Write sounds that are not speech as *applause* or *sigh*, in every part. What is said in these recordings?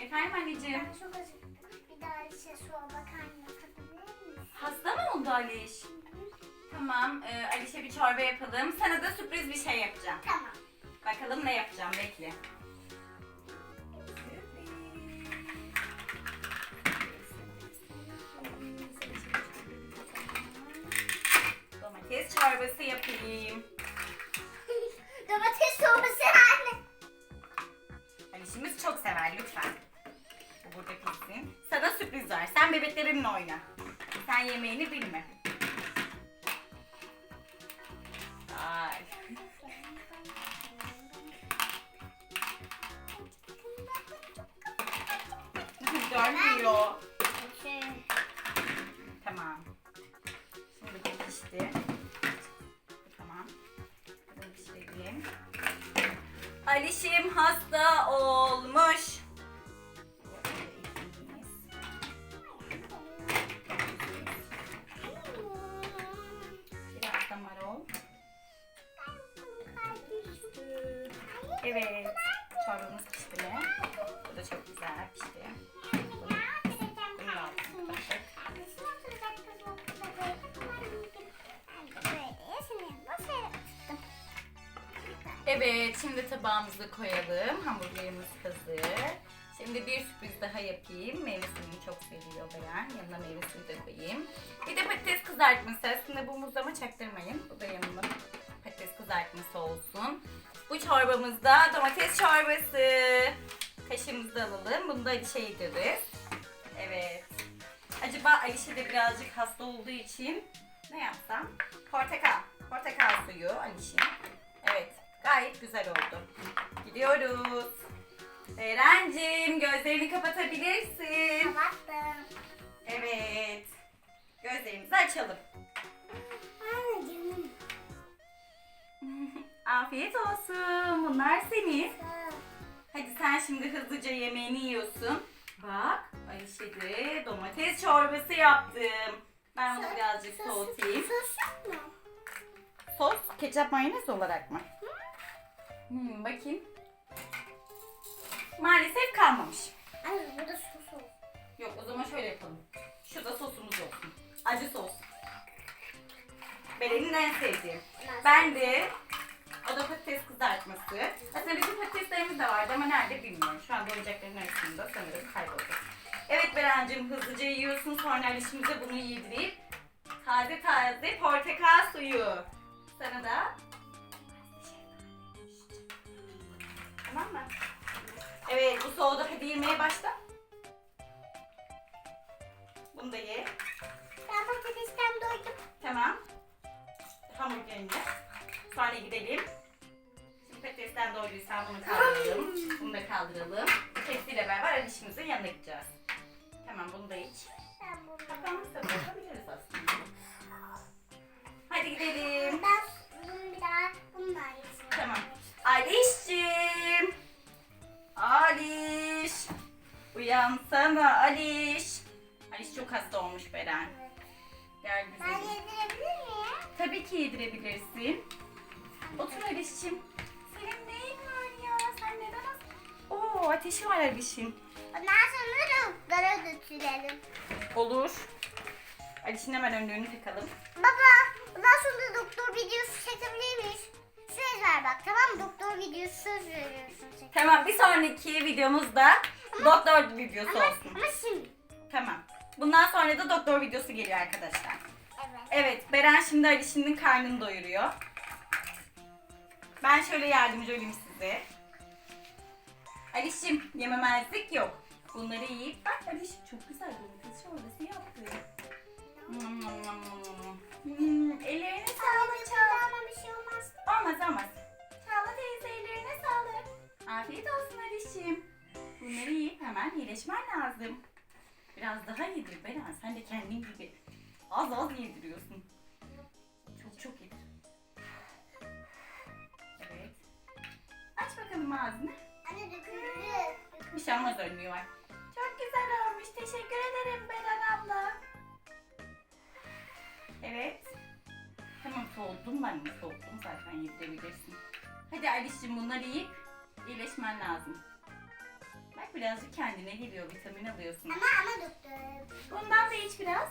Efendim anneciğim. Ben çok acıktım. Bir daha işe soğuk makarna yapabilir misin? Hasta mı oldu Aliş? Tamam. E, Aliş'e bir çorba yapalım. Sana da sürpriz bir şey yapacağım. Tamam. Bakalım ne yapacağım bekle. Domates çorbası yapayım. *laughs* Domates çorbası anne. Alişimiz çok sever lütfen. Bu burada pişsin. Sana sürpriz var. Sen bebeklerinle oyna. Sen yemeğini bilme. Ay. Görmüyor. Tamam. Şimdi bu pişti. Tamam. Alişim hasta olmuş. Evet. Çorbamız pişti mi? Bu da çok güzel pişti. Evet, şimdi tabağımızı koyalım. Hamburgerimiz hazır. Şimdi bir sürpriz daha yapayım. Meyve suyunu çok seviyor Beren. Yanına meyve suyu da koyayım. Bir de patates kızartması. Aslında bu muzlama çaktırmayın. Bu da yanında patates kızartması olsun. Bu çorbamızda domates çorbası. Kaşığımızı da alalım. Bunu da Alişe yediririz. Evet. Acaba Alişe de birazcık hasta olduğu için ne yapsam? Portakal. Portakal suyu Alişe. Evet. Gayet güzel oldu. Gidiyoruz. Eren'cim gözlerini kapatabilirsin. Kapattım. Evet. Gözlerimizi açalım. Anneciğim. *laughs* Afiyet olsun. Bunlar senin. Hadi sen şimdi hızlıca yemeğini yiyorsun. Bak Ayşe de domates çorbası yaptım. Ben bunu birazcık soğutayım. Sos mu? Sos ketçap mayonez olarak mı? Hmm, bakayım. Maalesef kalmamış. Anne burada sos olsun. Yok o zaman şöyle yapalım. Şu da sosumuz olsun. Acı sos. Beren'in en sevdiği. Ben de o da patates kızartması. Aslında bizim patateslerimiz de vardı ama nerede bilmiyorum. Şu anda oyuncakların arasında sanırım kayboldu. Evet Beren'cim hızlıca yiyorsun sonra Alişimize bunu yedirip taze taze portakal suyu. Sana da Tamam mı? Evet bu soğudu hadi yemeye başla. Bunu da ye. Ben patatesten doydum. Tamam. Hamburgerini. Sonra gidelim. Patatesten doyduysan bunu kaldıralım. Bunu da kaldıralım. Tepsiyle beraber Alişimizin yanına gideceğiz. Tamam bunu da iç. Ben bunu. Kapağımızı da bırakabiliriz aslında. Hadi gidelim. Ben bunu bir daha bundan yesin. Tamam. Alişciğim. Aliş. Uyansana Aliş. Aliş çok hasta olmuş Beren. Gel Ben güzelim. yedirebilir miyim? Tabii ki yedirebilirsin. Otur Aliş'cim. Senin neyin var ya? Sen neden hasta? Oo ateşi var Aliş'in. Ondan sonra doktora götürelim. Olur. Aliş'in hemen önlüğünü takalım. Baba, bundan sonra doktor videosu çekebilir miyiz? Söz ver bak tamam mı? Doktor videosu söz veriyorsun. çek. Tamam bir sonraki videomuzda doktor videosu Ama, olsun. ama şimdi. Tamam. Bundan sonra da doktor videosu geliyor arkadaşlar. Evet. Evet Beren şimdi Aliş'in karnını doyuruyor. Ben şöyle yardımcı olayım size. Aliş'im yememezlik yok. Bunları yiyip bak Aliş çok güzel domates çorbası yaptı. Hmm, ellerine sağlık Çağla. Ama bir şey olmaz. Olmaz olmaz. Çağla teyze ellerine sağlık. Afiyet olsun Aliş'im. Bunları yiyip hemen iyileşmen lazım. Biraz daha yedir Beren. Sen de kendin gibi az az yediriyorsun. Aç bakalım ağzını. Anne döküldü. Bir şey olmaz önlüğü var. Çok güzel olmuş. Teşekkür ederim Beren abla. Evet. Tamam soğudum ben mi? Soğudum zaten yedirebilirsin. Hadi Aliş'cim bunları yiyip iyileşmen lazım. Bak birazcık kendine geliyor. Vitamin alıyorsun. Ama ama doktor. Bundan da iç biraz.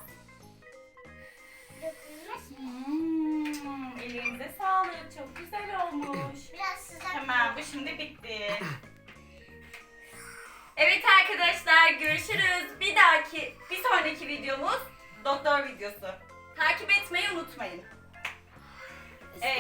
Şimdi bitti. Evet arkadaşlar görüşürüz. Bir dahaki, bir sonraki videomuz doktor videosu. Takip etmeyi unutmayın. Evet